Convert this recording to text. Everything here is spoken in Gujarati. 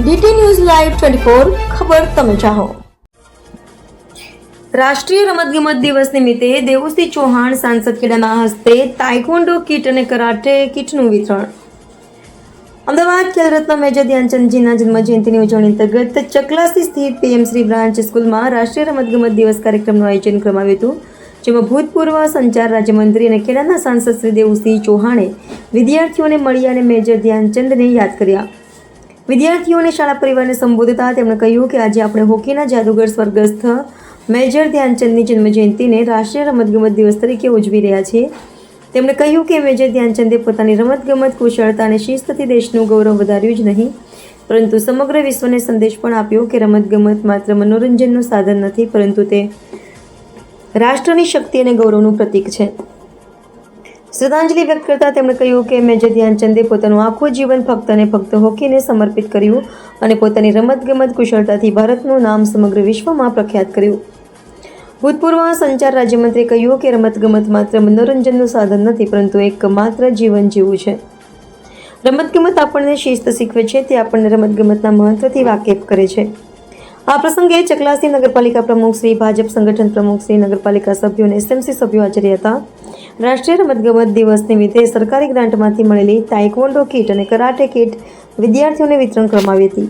DT news live twenty four ખબર તમે ચાહો. રાષ્ટ્રીય રમતગમત દિવસ નિમિત્તે દેવુસિંહ ચૌહાણ સાંસદ ખેડાના હસ્તે તાઇકોન્ડો કીટ અને કરાટે કીટનું વિતરણ. અમદાવાદ ખેલ રત્ન મેજર ધ્યાનચંદજીના જન્મજયંતિની ઉજવણી અંતર્ગત ચકલાસી સ્થિત પીએમ શ્રી બ્રાન્ચ સ્કૂલમાં રાષ્ટ્રીય રમતગમત દિવસ કાર્યક્રમનું આયોજન કરવામાં આવ્યું હતું, જેમાં ભૂતપૂર્વ સંચાર રાજ્યમંત્રી અને ખેડાના સાંસદ શ્રી દેવુસિંહ ચૌહાણે વિદ્યાર્થીઓને મળી અને મેજર ધ્યાનચંદને યાદ કર્યા. વિદ્યાર્થીઓને શાળા પરિવારને સંબોધતા તેમણે કહ્યું કે આજે આપણે હોકીના જાદુગર સ્વર્ગસ્થ મેજર ધ્યાનચંદની જન્મજયંતિને રાષ્ટ્રીય રમતગમત દિવસ તરીકે ઉજવી રહ્યા છીએ. તેમણે કહ્યું કે મેજર ધ્યાનચંદે પોતાની રમતગમત, કુશળતા અને શિસ્તથી દેશનું ગૌરવ વધાર્યું જ નહીં. પરંતુ સમગ્ર વિશ્વને સંદેશ પણ આપ્યો કે રમતગમત માત્ર મનોરંજનનું સાધન નથી, પરંતુ તે રાષ્ટ્રની શક્તિ અને ગૌરવનું પ્રતીક છે. શ્રદ્ધાંજલિ વ્યક્ત કરતા તેમણે કહ્યું કે મેજર ધ્યાનચંદે પોતાનું આખું જીવન ફક્ત અને ફક્ત હોકીને સમર્પિત કર્યું અને પોતાની રમતગમત કુશળતાથી ભારતનું નામ સમગ્ર વિશ્વમાં પ્રખ્યાત કર્યું. ભૂતપૂર્વ સંચાર રાજ્યમંત્રીએ કહ્યું કે રમતગમત માત્ર મનોરંજનનું સાધન નથી, પરંતુ એક માત્ર જીવન જીવવું છે. રમતગમત આપણને શિસ્ત શીખવે છે, તે આપણને રમતગમતના મહત્વથી વાકેફ કરે છે. આ પ્રસંગે ચકલાસી નગરપાલિકા પ્રમુખ શ્રી, ભાજપ સંગઠન પ્રમુખ શ્રી નગરપાલિકા સભ્યો અને એસએમસી સભ્યો હાજર હતા. રાષ્ટ્રીય રમતગમત દિવસ નિમિત્તે સરકારી ગ્રાન્ટમાંથી મળેલી તાઇકવોન્ડો કીટ અને કરાટે કીટ વિદ્યાર્થીઓને વિતરણ કરવામાં આવી હતી.